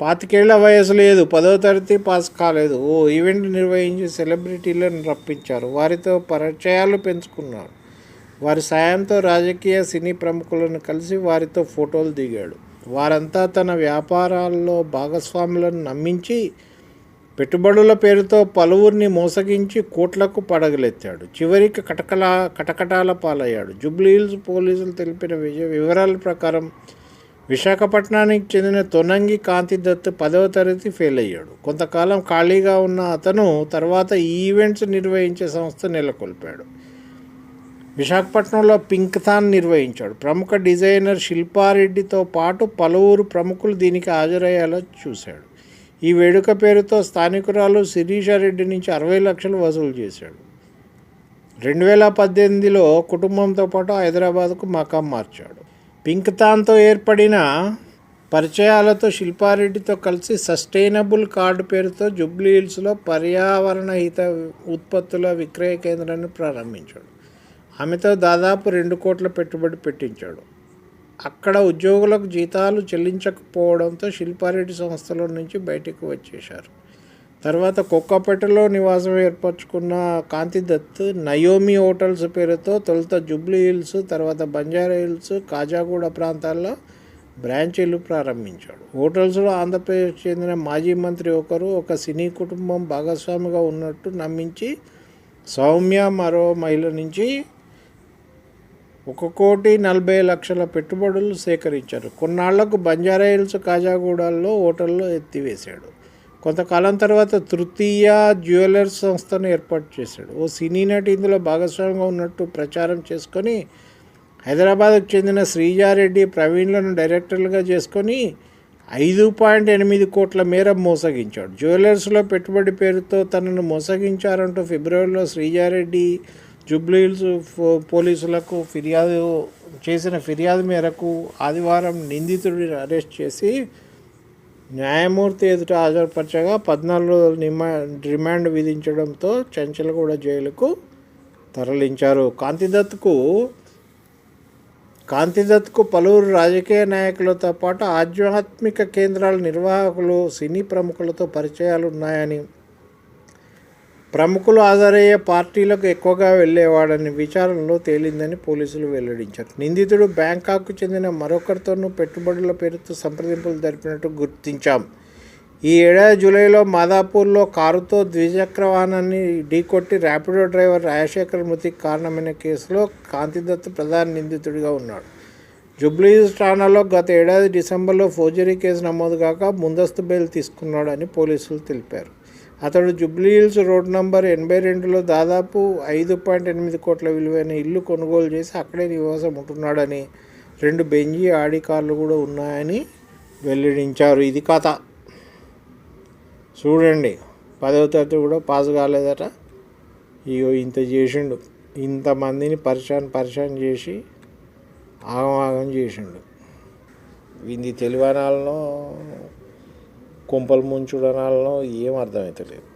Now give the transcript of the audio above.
పాతికేళ్ళ వయసు లేదు పదో తరగతి పాస్ కాలేదు. ఓ ఈవెంట్ నిర్వహించి సెలబ్రిటీలను రప్పించారు. వారితో పరిచయాలు పెంచుకున్నాడు వారి సాయంతో రాజకీయ సినీ ప్రముఖులను కలిసి వారితో ఫోటోలు దిగాడు. వారంతా తన వ్యాపారాల్లో భాగస్వాములను నమ్మించి పెట్టుబడుల పేరుతో పలువురిని మోసగించి కోట్లకు పడగలెత్తాడు. చివరికి కటకలా కటకటాల పాలయ్యాడు. జుబ్లీహిల్స్ పోలీసులు తెలిపిన విజయ వివరాల ప్రకారం విశాఖపట్నానికి చెందిన తొనంగి కాంతిదత్ పదవ తరగతి ఫెయిల్ అయ్యాడు కొంతకాలం ఖాళీగా ఉన్న అతను తర్వాత ఈవెంట్స్ నిర్వహించే సంస్థ నెలకొల్పాడు. విశాఖపట్నంలో పింక్థాన్ నిర్వహించాడు. ప్రముఖ డిజైనర్ శిల్పారెడ్డితో పాటు పలువురు ప్రముఖులు దీనికి హాజరయ్యేలా చూశాడు. ఈ వేడుక పేరుతో స్థానికురాలు శిరీషారెడ్డి నుంచి అరవై లక్షలు వసూలు చేశాడు. రెండు వేల పద్దెనిమిదిలో కుటుంబంతో పాటు హైదరాబాద్కు మకాం మార్చాడు. పింక్తాన్తో ఏర్పడిన పరిచయాలతో శిల్పారెడ్డితో కలిసి సస్టైనబుల్ కార్డు పేరుతో జుబ్లీహిల్స్లో పర్యావరణ హిత ఉత్పత్తుల విక్రయ కేంద్రాన్ని ప్రారంభించాడు. ఆమెతో దాదాపు రెండు కోట్ల పెట్టుబడి పెట్టించాడు. అక్కడ ఉద్యోగులకు జీతాలు చెల్లించకపోవడంతో శిల్పారెడ్డి సంస్థలో నుంచి బయటకు వచ్చేశారు. తర్వాత కుక్కపేటలో నివాసం ఏర్పరచుకున్న కాంతిదత్ నయోమి హోటల్స్ పేరుతో తొలుత జుబ్లీ హిల్స్ తర్వాత బంజారా హిల్స్ కాజాగూడ ప్రాంతాల్లో బ్రాంచీలు ప్రారంభించాడు. హోటల్స్లో ఆంధ్రప్రదేశ్ చెందిన మాజీ మంత్రి ఒకరు ఒక సినీ కుటుంబం భాగస్వామిగా ఉన్నట్టు నమ్మించి సౌమ్య మరో మహిళ నుంచి ఒక కోటి నలభై లక్షల పెట్టుబడులు సేకరించారు కొన్నాళ్ళకు బంజారా హిల్స్ కాజాగూడల్లో హోటల్లో ఎత్తివేశాడు. కొంతకాలం తర్వాత తృతీయ జ్యువెలర్స్ సంస్థను ఏర్పాటు చేశాడు. ఓ సినీ నటి ఇందులో భాగస్వామిగా ఉన్నట్టు ప్రచారం చేసుకొని హైదరాబాద్కు చెందిన శ్రీజారెడ్డి ప్రవీణ్లను డైరెక్టర్లుగా చేసుకొని ఐదు పాయింట్ ఎనిమిది కోట్ల మేర మోసగించాడు. జ్యువెలర్స్లో పెట్టుబడి పేరుతో తనను మోసగించారంటూ ఫిబ్రవరిలో శ్రీజారెడ్డి జుబ్లీల్స్ ఫో- పోలీసులకు ఫిర్యాదు చేసిన ఫిర్యాదు మేరకు ఆదివారం నిందితుడిని అరెస్ట్ చేసి న్యాయమూర్తి ఎదుట హాజరుపరచగా పద్నాలుగు రోజులు నిమా రిమాండ్ విధించడంతో చంచలగూడ జైలుకు తరలించారు. కాంతిదత్కు కాంతిదత్కు పలువురు రాజకీయ నాయకులతో పాటు ఆధ్యాత్మిక కేంద్రాల నిర్వాహకులు సినీ ప్రముఖులతో పరిచయాలు ఉన్నాయని ప్రముఖులు హాజరయ్యే పార్టీలకు ఎక్కువగా వెళ్ళేవాడని విచారణలో తేలిందని పోలీసులు వెల్లడించారు. నిందితుడు బ్యాంకాక్కు చెందిన మరొకరితోనూ పెట్టుబడుల పేరుతో సంప్రదింపులు జరిపినట్టు గుర్తించాం. ఈ ఏడాది జూలైలో మాదాపూర్లో కారుతో ద్విచక్ర వాహనాన్ని ఢీకొట్టి ర్యాపిడో డ్రైవర్ రాజశేఖర్ మృతికి కారణమైన కేసులో కాంతిదత్ ప్రధాన నిందితుడిగా ఉన్నాడు. జుబ్లీస్ ఠాణాలో గత ఏడాది డిసెంబర్లో ఫోర్జరీ కేసు నమోదు కాక ముందస్తు బెయిల్ తీసుకున్నాడని పోలీసులు తెలిపారు. అతడు జూబ్లీహిల్స్ రోడ్ నంబర్ ఎనభై రెండులో దాదాపు ఐదు పాయింట్ ఎనిమిది కోట్ల విలువైన ఇల్లు కొనుగోలు చేసి అక్కడే నివాసం ఉంటున్నాడని రెండు బెంజీ ఆడి కార్లు కూడా ఉన్నాయని వెల్లడించారు. ఇది కథ. చూడండి. పదవ తరగతి కూడా పాస్ కాలేదట. ఇగో ఇంత చేసిండు. ఇంతమందిని పరిశాన్ పరిశాన్ చేసి ఆగం ఆగం చేసిండు ఇది తెలివనాలనో కుంపలు ముంచుడనాలను ఏం అర్థమవుతలేదు